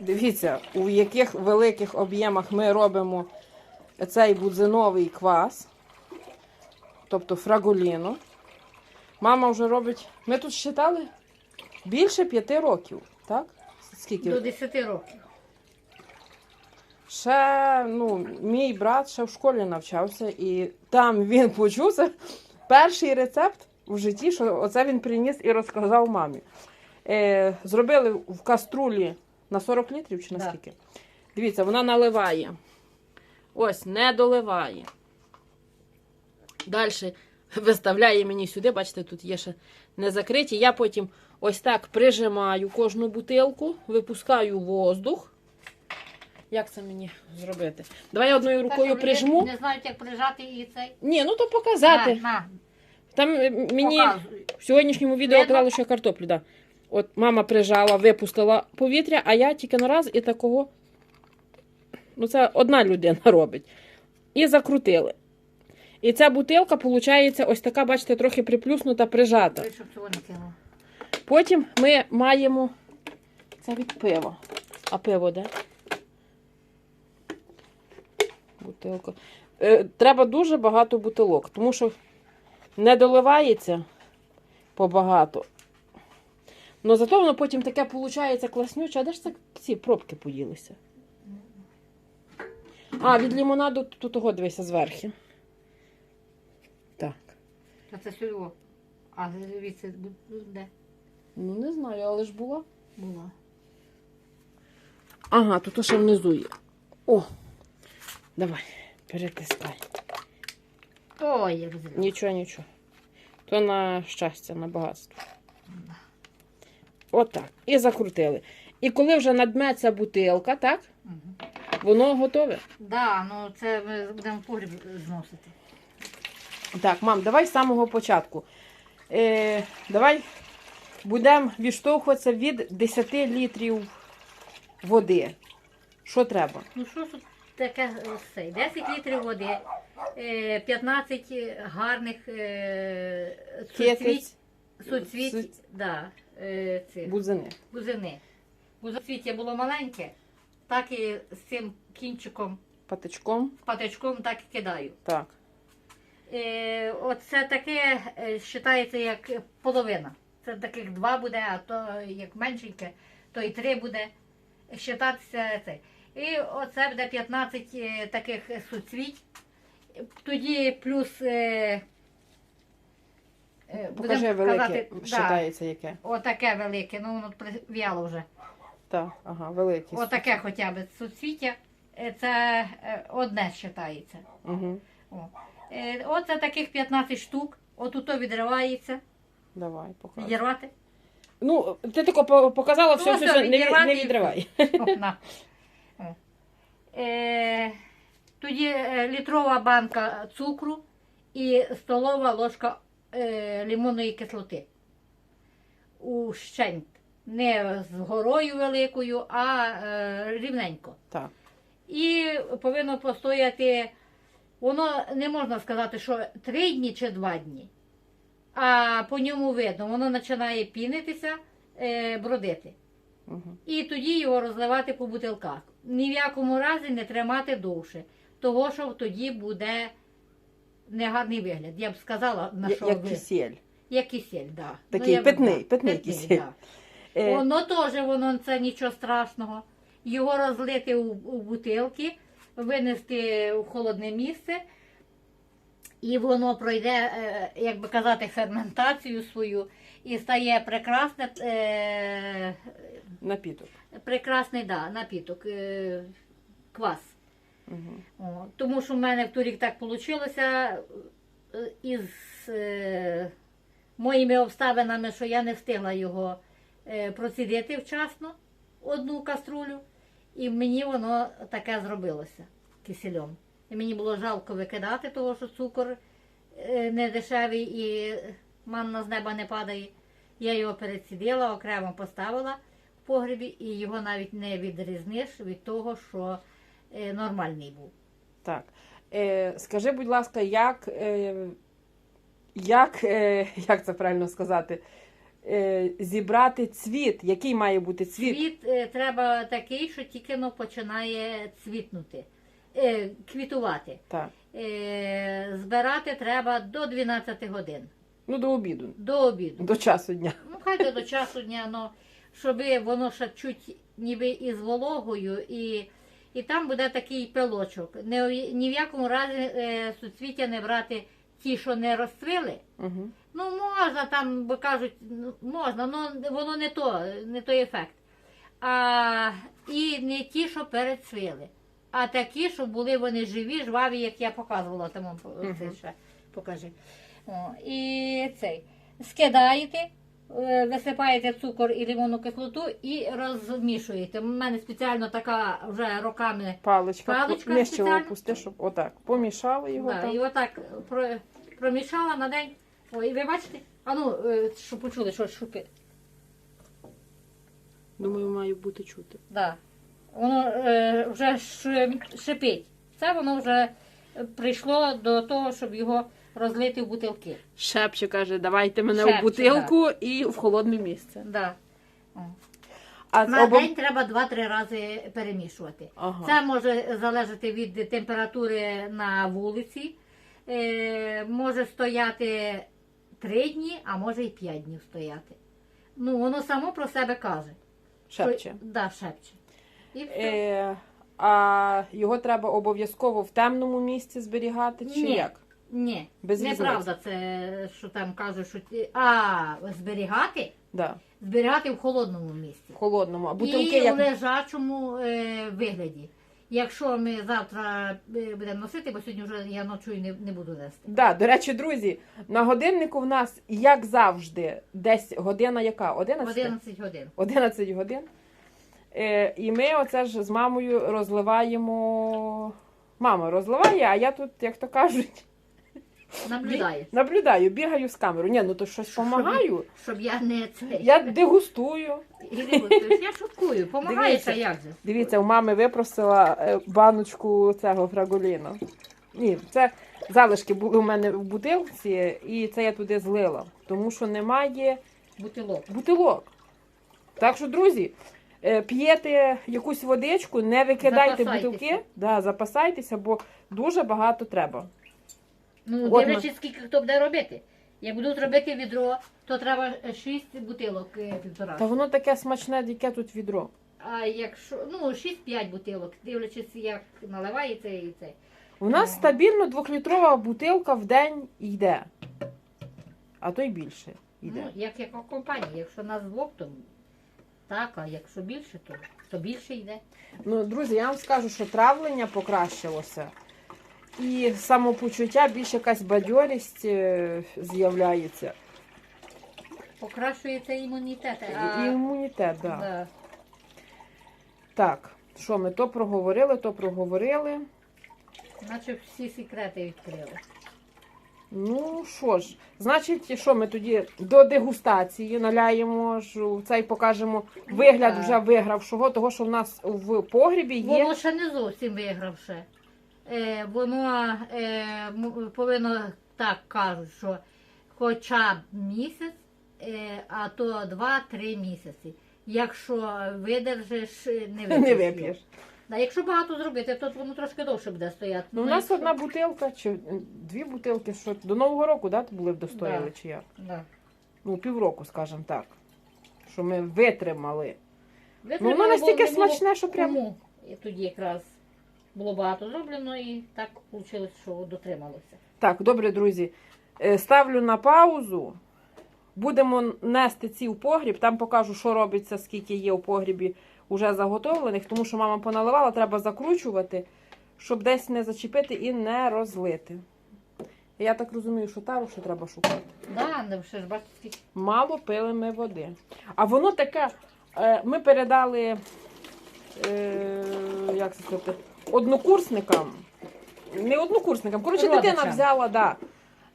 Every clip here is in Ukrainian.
Дивіться, у яких великих об'ємах ми робимо цей будзиновий квас, тобто фрагуліну. Мама вже робить. Ми тут считали більше п'яти років, так? Скільки? До 10 років. Ще ну, мій брат ще в школі навчався, і там він почувся перший рецепт в житті, що оце він приніс і розказав мамі. Е, зробили в каструлі на 40 літрів чи на Да. Дивіться, вона наливає. Ось, не доливає. Далі виставляє мені сюди, бачите, тут є ще не закриті. Я потім ось так прижимаю кожну бутилку, випускаю воздух. Як це мені зробити? Давай я одною рукою Так, прижму. Не знають, як прижати і цей. Ні, ну то показати. На, на, Там е, мені показуй. в сьогоднішньому відео казали, що я картоплю. Да. От мама прижала, випустила повітря, а я тільки на раз і такого. Ну, це одна людина робить. І закрутили. І ця бутилка, виходить, ось така, бачите, трохи приплюснута, прижата. Потім ми маємо. Це від пива. А пиво де? Бутилка. Е, треба дуже багато бутилок, тому що не доливається побагато. Ну зато воно потім таке виходить класнюче. А де ж це ці пробки поділися? А, від лімонаду тут того дивися зверху. Так. Та це сюди. А звідси де Ну не знаю, але ж була. була? Ага, тут ще внизу є. О, давай, перетискай. Ой, як зря. Нічого, нічого. То на щастя, на багатство. Отак. І закрутили. І коли вже надметься бутилка, так? Мгм. Воно готове. Да, ну це ми будемо в погріб зносити. Так, мам, давай з самого початку. Е, давай будемо відштовхуватися від 10 літрів води. Що треба? Ну що тут таке е, 10 літрів води, е, 15 гарних е, суцвіть, Суцвіть, да, е, цих, бузини. бузини. Бузоцвіття було маленьке, так і з цим кінчиком, Патичком. патичком так і кидаю. Так. Е, оце таке е, вважається як половина. Це таких два буде, а то як меншеньке, то і три буде вважатися це. І оце буде 15 е, таких суцвіть. Тоді плюс. Е, е, Покажи велике, казати, яке. отаке велике, ну воно прив'яло вже. Так, ага, великий. Отаке хоча б суцвіття. Е, Це е, одне вважається. Угу. О. Е, Оце таких 15 штук. Отут то відривається. Давай, покажи. Відірвати. Ну, ти тако показала, Ну, все, все, не, не відривай. О, на. О. Е, тоді е, літрова банка цукру і столова ложка е, лимонної кислоти. Ущент. Не з горою великою, а е, рівненько. Так. І повинно постояти, воно не можна сказати, що три дні чи два дні. А по ньому видно, воно починає пінитися, е, бродити. Угу. І тоді його розливати по бутилках. Ні в якому разі не тримати довше, того що тоді буде негарний вигляд. Я б сказала, на що Як ви- кисель. як кисель, да. Такий я б- питний, питний кисель. да. Е, Воно теж воно це нічого страшного. Його розлити у, у бутилки, винести в холодне місце, і воно пройде, е, як би казати, ферментацію свою і стає прекрасне, е, напіток. прекрасний да, напіток, е, квас. Угу. О, тому що в мене в торік так вийшло із е, моїми обставинами, що я не встигла його е, процідити вчасно, одну каструлю, і мені воно таке зробилося кисельом. І мені було жалко викидати, того, що цукор е, не дешевий і манна з неба не падає. Я його перецідила, окремо поставила в погребі, і його навіть не відрізниш від того, що е, нормальний був. Так. Е, скажи, будь ласка, як, е, як, е, як це правильно сказати? е, зібрати цвіт. Який має бути цвіт? Цвіт е, треба такий, що тільки но починає цвітнути, е, квітувати. Так. Е, збирати треба до 12 годин, Ну, до обіду, до обіду. до часу дня. Ну, хай до, до часу дня, ну, щоб воно ще чуть ніби із вологою, і, і там буде такий пилочок. Не, ні в якому разі е, суцвіття не брати ті, що не розцвіли. Угу. Ну, можна там, бо кажуть, ну, можна, але воно не то, не той ефект. А, і не ті, що перецвіли, а такі, що були вони живі, жваві, як я показувала, тому Мгм. це ще покажи. О, і цей. Скидаєте, висипаєте цукор і лимонну кислоту і розмішуєте. У мене спеціально така вже роками. Паличка, Паличка нижче опусти, щоб отак. Помішали його Да, і отак про, промішала на день. Ой, і ви бачите? А ну, е, що почули, що шупи. Думаю, має бути чути. Да. Воно е, вже шипить. Це воно вже прийшло до того, щоб його розлити в бутилки. Шепче каже, давайте мене Шепче, в бутилку і в холодне місце. Да. О. А На обом- день треба 2-3 рази перемішувати. Ага. Це може залежати від температури на вулиці. Е, може стояти 3 дні, а може і 5 днів стояти. Ну, воно само про себе каже. Шепче. Що- Да, шепче. І все. Е, а його треба обов'язково в темному місці зберігати, чи Ні. як? Ні, Без неправда це, що там кажуть, що ті- а, зберігати? Да. Зберігати в холодному місці. В холодному. А бутилки І як в лежачому е, вигляді. Якщо ми завтра е, будемо носити, бо сьогодні вже я ночую не, не буду нести. Да, до речі, друзі, на годиннику в нас, як завжди, десь година яка? 11? 11 годин. 11 годин. Е, і ми оце ж з мамою розливаємо. Мама розливає, а я тут, як то кажуть, Наблюдає. наблюдаю, бігаю з камерою. Ні, ну то щось допомагаю. Щоб я не цей. Я дегустую. Я шуткую. Помагаєш, а як же? Дивіться, у мами випросила е, баночку цього фрагуліну. Ні, це залишки були у мене в бутилці, і це я туди злила, тому що немає Бутилок. бутилок. Так що, друзі, е, п'єте якусь водичку, не викидайте Запасайтеся. бутилки, да, запасайтеся, бо дуже багато треба. Ну, От дивлячись, скільки хто буде робити. Як будуть робити відро, то треба 6 бутилок е, півтора. Та воно таке смачне, яке тут відро. А якщо ну 6-5 бутилок, дивлячись, як наливається і це. У нас Ну. стабільно двохлітрова бутилка в день йде. А то й більше йде. Ну, як яка компанія, якщо нас двох, то так, а якщо більше, то, то більше йде. Ну, друзі, я вам скажу, що травлення покращилося. І самопочуття, більш якась бадьорість е, з'являється. Покращується імунітет. І імунітет, так. Да. да. Так, що ми то проговорили, то проговорили. Наче всі секрети відкрили. Ну що ж, значить, що ми тоді до дегустації наляємо у цей покажемо вигляд так. вже вигравшого, того, що в нас в погрібі є. Воно ще не зовсім вигравше. Е, воно е, повинно так кажуть, що хоча б місяць, е, а то 2-3 місяці. Якщо видержиш, не вип'єш. Не вип'єш. Да, якщо багато зробити, то воно трошки довше буде стояти. Ну, у Ну, нас якщо- одна бутилка чи дві бутилки, що до Нового року, да, то були достояли, Да. чи як? Да. Ну, півроку, скажімо так. Що ми витримали. Ну, воно настільки бо не було смачне, що прям. кому. І тоді якраз було багато зроблено і так вийшло, що дотрималося. Так, добре, друзі. Е, Ставлю на паузу. Будемо нести ці в погріб. Там покажу, що робиться, скільки є у погрібі уже заготовлених, тому що мама поналивала, треба закручувати, щоб десь не зачепити і не розлити. Я так розумію, що тару ще треба шукати. Да, не ще ж бачите, скільки. Мало пили ми води. А воно таке, е, ми передали, е, як це сказати, однокурсникам. Не однокурсникам. Коротше, дитина взяла, да,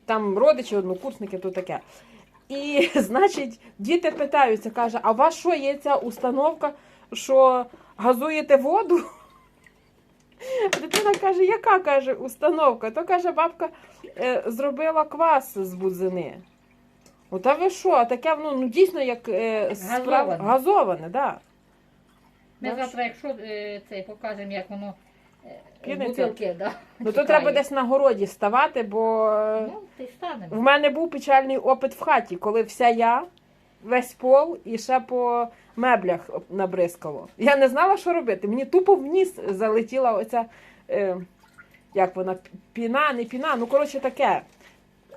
там родичі, однокурсники, то таке. І, значить, діти питаються, каже, а у вас що є ця установка, що газуєте воду? Дитина каже, яка каже установка? То каже, бабка е, зробила квас з бузини. Ота ви що, а таке воно ну, дійсно як е, справ... Газоване. газоване, да. Ми завтра, якщо е, цей покажемо, як воно е, бутилки, да, Ну то треба десь на городі ставати, бо е, Ну, ти в мене був печальний опит в хаті, коли вся я, весь пол і ще по меблях набризкало. Я не знала, що робити. Мені тупо в ніс залетіла оця, е, як вона, піна, не піна, ну коротше таке.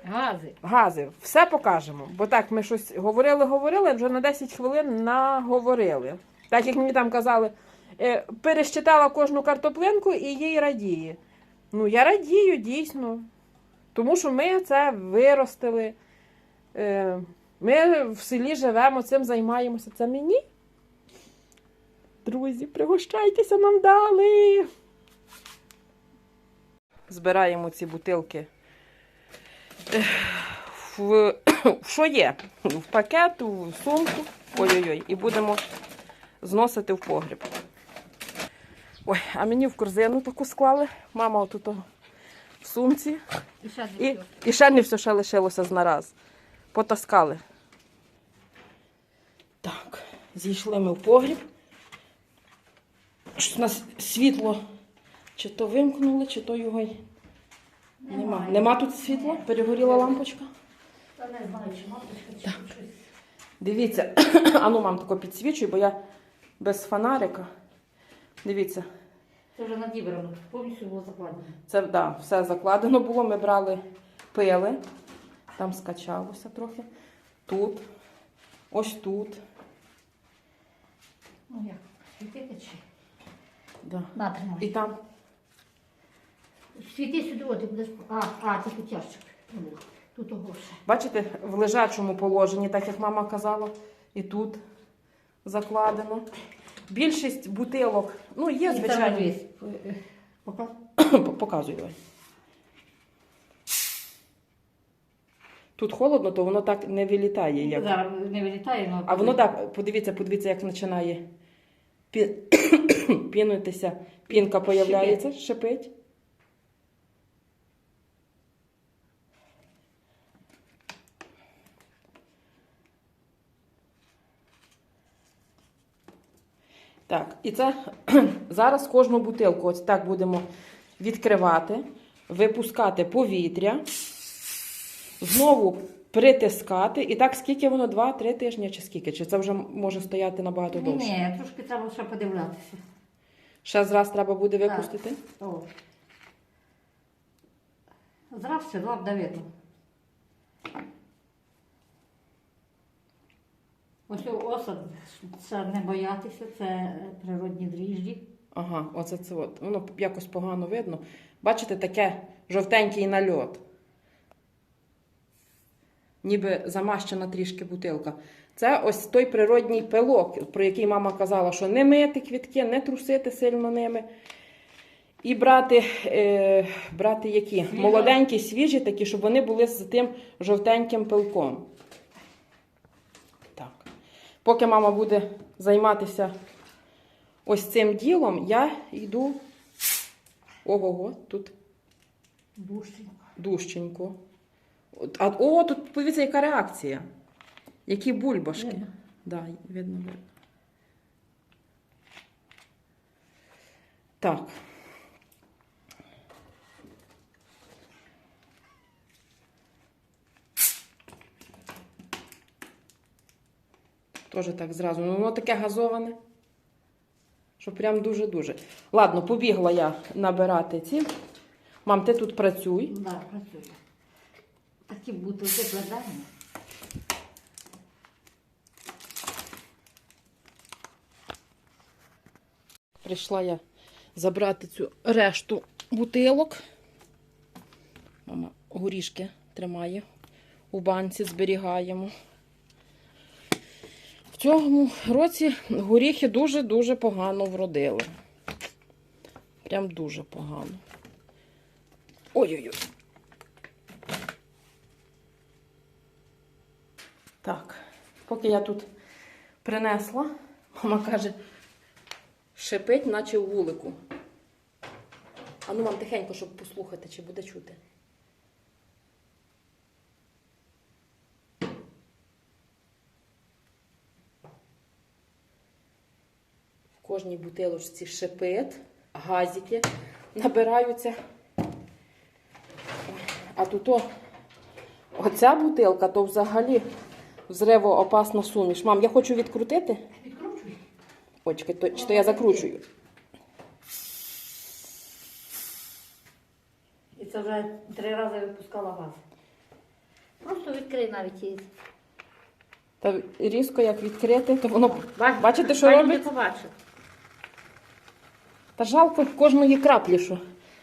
Гази. Гази, все покажемо. Бо так, ми щось говорили, говорили, вже на 10 хвилин наговорили. Так як мені там казали, е, перещитала кожну картоплинку і їй радіє. Ну, я радію, дійсно. Тому що ми це виростили. Е, Ми в селі живемо, цим займаємося. Це мені. Друзі, пригощайтеся, нам дали. Збираємо ці бутилки що є? В пакет, в сумку. Ой-ой-ой. І будемо зносити в погріб. Ой, а мені в корзину таку склали. Мама отут в сумці. І ще не І, все. і ще не все ще лишилося з нараз. Потаскали. Так, зійшли ми в погріб. Щось у нас світло чи то вимкнули, чи то його й нема. Немає. Нема тут світла? Перегоріла лампочка. Та не знаю, чи матушка, чи Так. щось. Дивіться, ану мам тако підсвічуй, бо я без фонарика. Дивіться, Це вже надібрано, повністю було закладено. це да, все закладено було. Ми брали пили, там скачалося трохи. Тут, ось тут. Ну як, світити чи? Да. На, тримай. І там. Світи сюди, о, ти будеш. А, а, ящик. Ну, Тут ого ще. Бачите, в лежачому положенні, так як мама казала, і тут закладено. Більшість бутилок, ну є, звичайно. дивись. Пока. Показуй. Тут холодно, то воно так не вилітає. Як... Да, не вилітає, але... А воно так, подивіться, подивіться, як починає пі... пінитися. Пінка появляється, шипить. Так, і це зараз кожну бутилку ось так будемо відкривати, випускати повітря, знову притискати. І так скільки воно? Два-три тижні чи скільки? Чи це вже може стояти набагато Ні, довше? ні, трошки треба ще подивлятися. Ще раз треба буде Так. випустити. О. Зрав все, два буде видно. Ось осад, це не боятися, це природні дріжджі. Ага, оце це от. Воно якось погано видно. Бачите, таке жовтенький нальот. Ніби замащена трішки бутилка. Це ось той природній пилок, про який мама казала, що не мити квітки, не трусити сильно ними. І брати, е, брати які? Молоденькі, свіжі, такі, щоб вони були з тим жовтеньким пилком. Поки мама буде займатися ось цим ділом, я йду. Ого-го, тут Дужченько. дужченько. А, о, тут подивіться, яка реакція. Які бульбашки. Видно? Да, видно, видно. Так. Теж так зразу. Ну, воно таке газоване. Що прям дуже-дуже. Ладно, побігла я набирати ці. Мам, ти тут працюй. Да, працює. Такі бутилки кладаємо. Прийшла я забрати цю решту бутилок. Мама горішки тримає у банці, зберігаємо. Цьому році горіхи дуже-дуже погано вродили. Прям дуже погано. Ой-ой-ой. Так, поки я тут принесла, мама каже, шипить, наче в вулику. А ну вам тихенько, щоб послухати, чи буде чути. Кожній бутилочці шипит, газики набираються. А тут о, оця бутилка, то взагалі взривоопасна суміш. Мам, я хочу відкрутити. Відкручуй. Чекай, то, чи то я закручую. І це вже три рази випускала газ. Просто відкрий навіть її. Та різко як відкрити, то воно. Бач, Бачите, що робить? Та жалко кожної краплі, що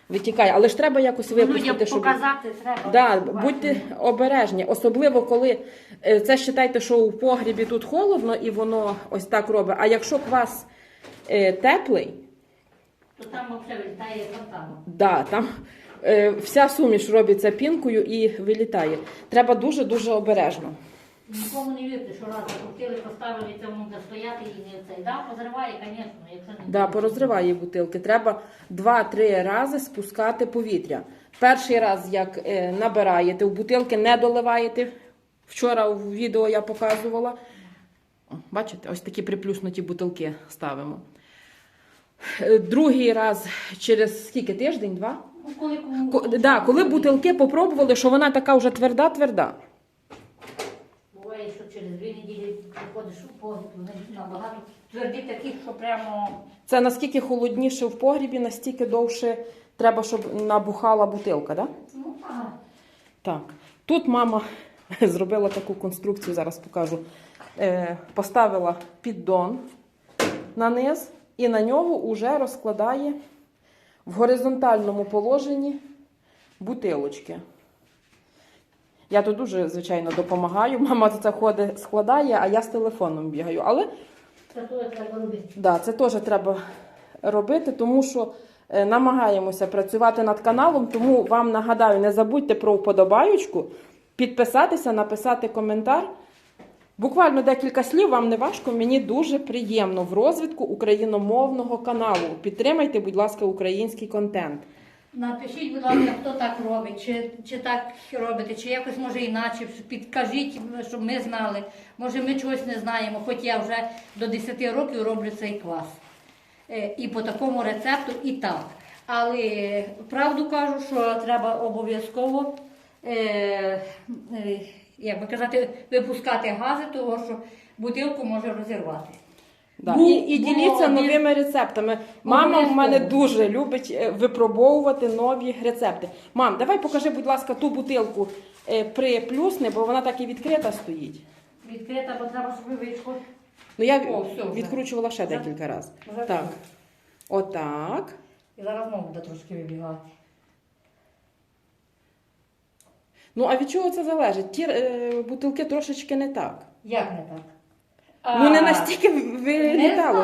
витікає, але ж треба якось випустити, щоб. показати треба. Да, будьте обережні, особливо коли е, це вважайте, що у погрібі тут холодно і воно ось так робить. А якщо квас е, теплий, То там взагалі вилітає фонтаном. да, там е, вся суміш робиться пінкою і вилітає. Треба дуже дуже обережно. Нікому не вірте, що раз закрутили, поставили, це воно буде стояти і не цей. Да, позриває, звісно, якщо не Да, порозриває бутилки. Треба 2-3 рази спускати повітря. Перший раз, як е, набираєте, в бутилки не доливаєте. Вчора в відео я показувала. О, Бачите, ось такі приплюснуті бутилки ставимо. Е, Другий раз через скільки тиждень, два? Ну, коли, Ко- да, коли бутилки попробували, що вона така вже тверда-тверда. Через дві неділі приходиш у погріб, вони набагато тверді такі, що прямо Це наскільки холодніше в погрібі, настільки довше треба, щоб набухала бутилка, так? Да? ну так. Так, тут мама зробила таку конструкцію, зараз покажу. Е, поставила піддон на низ і на нього вже розкладає в горизонтальному положенні бутилочки. Я тут дуже, звичайно, допомагаю. Мама це ходить, складає, а я з телефоном бігаю. Але Це то треба робити. Да, це теж треба робити, тому що е, намагаємося працювати над каналом. Тому вам нагадаю, не забудьте про вподобаючку, підписатися, написати коментар. Буквально декілька слів, вам не важко, мені дуже приємно в розвитку україномовного каналу. Підтримайте, будь ласка, український контент. Напишіть, будь ласка, хто так робить, чи, чи так робите, чи якось може іначе, підкажіть, щоб ми знали. Може, ми чогось не знаємо, хоч я вже до 10 років роблю цей квас. Е, І по такому рецепту, і так. Але правду кажу, що треба обов'язково, е, е, як би казати, випускати гази, тому що бутилку може розірвати. Да. Бу- і, і діліться було новими рецептами. Мама в мене дуже любить е, випробовувати нові рецепти. Мам, давай покажи, будь ласка, ту бутилку е, приплюсни, бо вона так і відкрита стоїть. Відкрита, бо треба, щоб вийшло. Ну я О, все вже. відкручувала ще Вже- декілька разів. вже Так. все. Отак. І зараз знову буде трошки вибігати. Ну а від чого це залежить? Ті е, бутилки трошечки не так. Як не так? Ну не настільки не знаю,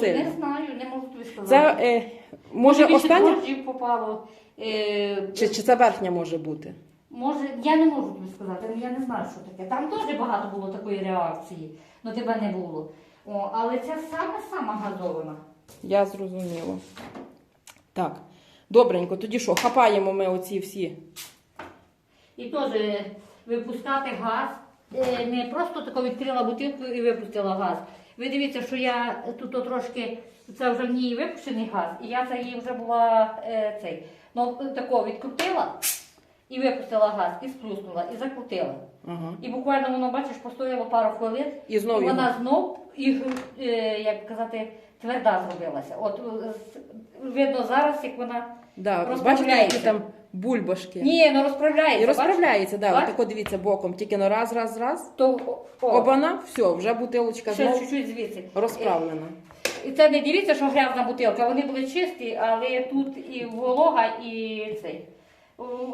не знаю, не можу тобі сказати. Це е, може більше остання? дрожджів попало. Е, Чи, чи це верхня може бути? Може, я не можу тобі сказати, я не знаю, що таке. Там теж багато було такої реакції, але тебе не було. О, але це саме сама газована. Я зрозуміла. Так. Добренько, тоді що, хапаємо ми оці всі. І теж випускати газ. Е, Не просто тако відкрила бутилку і випустила газ. Ви дивіться, що я тут трошки, це вже в ній випущений газ, і я це її вже була е, цей. Ну, тако відкрутила і випустила газ, і сплюснула, і закрутила. Ага. І буквально воно, бачиш, постояло пару хвилин, І знову і вона знов, і, е, як казати, тверда зробилася. От видно зараз, як вона. Да, розправляється. які там бульбашки. Ні, ну розправляється. І розправляється, да, Бачиш? отако дивіться боком. Тільки ну раз, раз, раз. То, о, Обана, все, вже бутилочка ще знову чуть-чуть звідси. розправлена. І це не дивіться, що грязна бутилка. Вони були чисті, але тут і волога, і цей.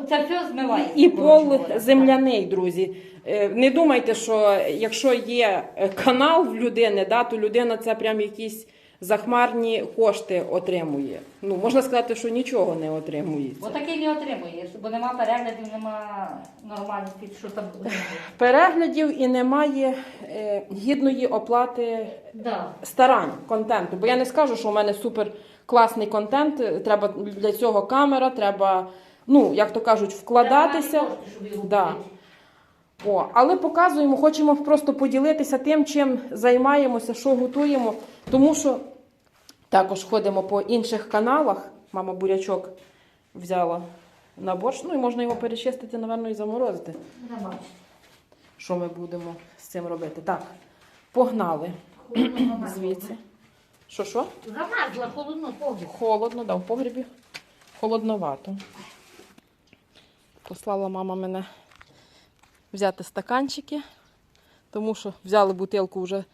Це все змивається. І пол земляний, друзі. Е, Не думайте, що якщо є е, канал в людини, да, то людина це прям якісь захмарні кошти отримує. Ну, можна сказати, що нічого не Бо отримується. такий не отримуєш, бо нема переглядів, нема нормальності, що там буде. Переглядів і немає е, гідної оплати Да. старань контенту. Бо я не скажу, що у мене супер класний контент. Треба для цього камера, треба, ну, як то кажуть, вкладатися. Треба мати кошти, щоб його Да. купити. О, але показуємо, хочемо просто поділитися тим, чим займаємося, що готуємо. Тому що Також ходимо по інших каналах. Мама бурячок взяла на борщ. Ну і можна його перечистити, напевно, і заморозити. Що ми будемо з цим робити? Так, погнали звідси. Що що? Замерзла, холодно, погріб. Холодно, да, в погрібі холодновато. Послала мама мене взяти стаканчики, тому що взяли бутилку вже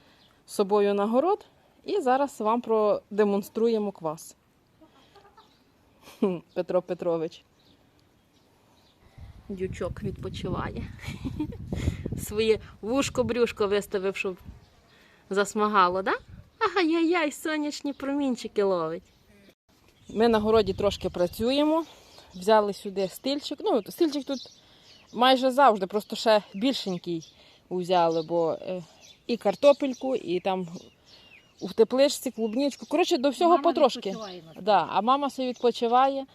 з собою на город. І зараз вам продемонструємо квас. Петро Петрович. Дючок відпочиває. Своє вушко-брюшко виставив, щоб засмагало, так? Да? Ага-яй-яй, сонячні промінчики ловить. Ми на городі трошки працюємо. Взяли сюди стильчик. Ну, стильчик тут майже завжди, просто ще більшенький взяли, бо е, і картопельку, і там у тепличці, клубничку. Коротше, до всього Мама потрошки. Да, а мама все відпочиває.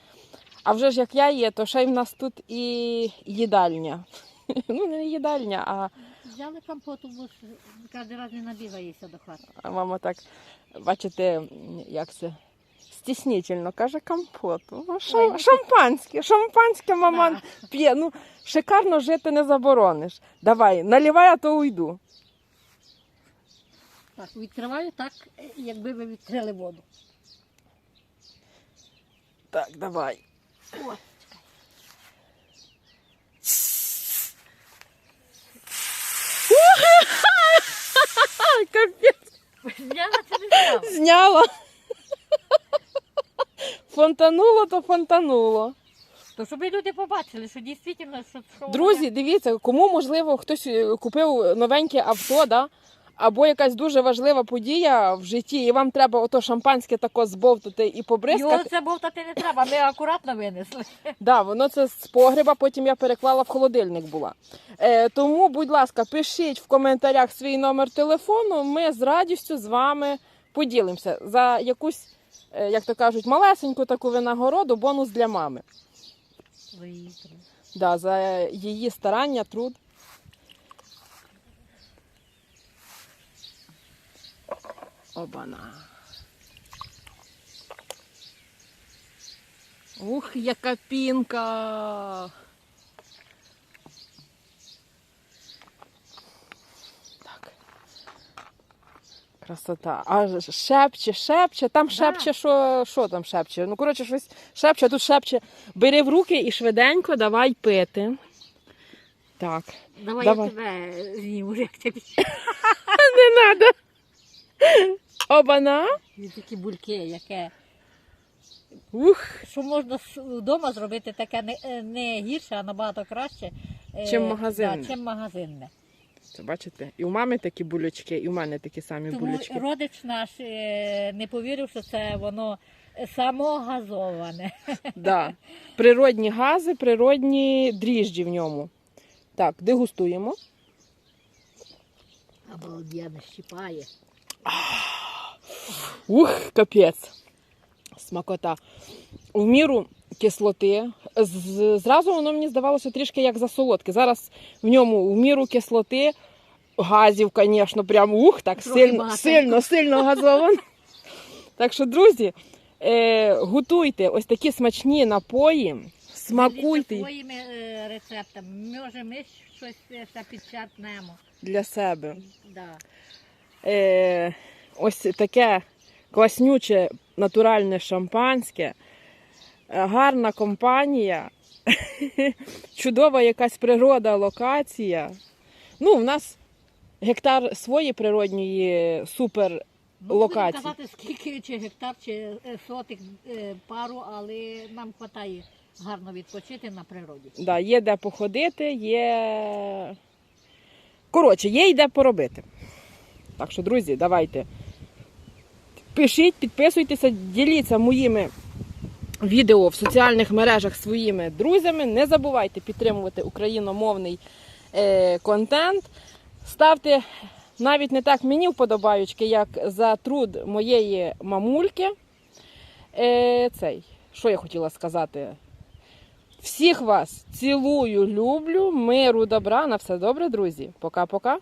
А вже ж як я є, то ще й в нас тут і їдальня. Ну, не їдальня, а Взяли компоту, бо кожен раз не набігається до хати. А мама так, бачите, як це? Стіснительно каже компоту. Ну, шам- шампанське, шампанське мама п'є. Ну, шикарно жити не заборониш. Давай, наливай, а то уйду. Так, відкриваю так, якби ви відкрили воду. Так, давай. О, капець, зняла? Фонтануло, то фонтануло. То щоб люди побачили, що дійсно, що, що Друзі, дивіться, кому можливо хтось е, купив новеньке авто, да? або якась дуже важлива подія в житті, і вам треба ото шампанське тако збовтати і Його це бовтати не треба, ми акуратно винесли. Да, воно це з погреба, потім я переклала в холодильник була. Е, тому, будь ласка, пишіть в коментарях свій номер телефону. Ми з радістю з вами поділимося за якусь, як то кажуть, малесеньку таку винагороду, бонус для мами. Да, за її старання, труд. Обана. Ух, яка пінка. Красота. А шепче, шепче. Там Да. шепче, що, що там шепче? Ну, коротше, щось шепче, а тут шепче. Бери в руки і швиденько давай пити. Так. Давай, Давай. я тебе зніму, як тобі. Не треба. Обана. І Такі бульки, яке. Ух. Що можна вдома зробити таке не, е, не гірше, а набагато краще. е, Чим магазинне. Да, чим магазинне. Це бачите? І у мами такі булючки, і у мене такі самі Тому булючки. родич наш е, не повірив, що це воно самогазоване. Да. Природні гази, природні дріжджі в ньому. Так, дегустуємо. Обалденно щипає. Ух, капець. Смакота. В міру кислоти. З- Зразу воно мені здавалося трішки як засолодке. Зараз в ньому в міру кислоти, газів, звісно, прям ух, так сильно, сильно, сильно газовано. Так що, друзі, е, готуйте ось такі смачні напої, смакуйте своїми е, рецептами. Може, ми щось ще підчерпнемо. для себе. Да. е, ось таке класнюче натуральне шампанське, е, гарна компанія, чудова якась природа, локація. Ну, в нас гектар своєї природньої супер. Ну, Локацій. Будемо казати, скільки чи гектар, чи е, сотих е, пару, але нам вистачає гарно відпочити на природі. Да, є де походити, є. Коротше, є й де поробити. Так що, друзі, давайте. Пишіть, підписуйтеся, діліться моїми відео в соціальних мережах своїми друзями. Не забувайте підтримувати україномовний е, контент. Ставте навіть не так мені вподобаючки, як за труд моєї мамульки. Е, цей, що я хотіла сказати? Всіх вас цілую, люблю, миру, добра. На все добре, друзі. Пока-пока.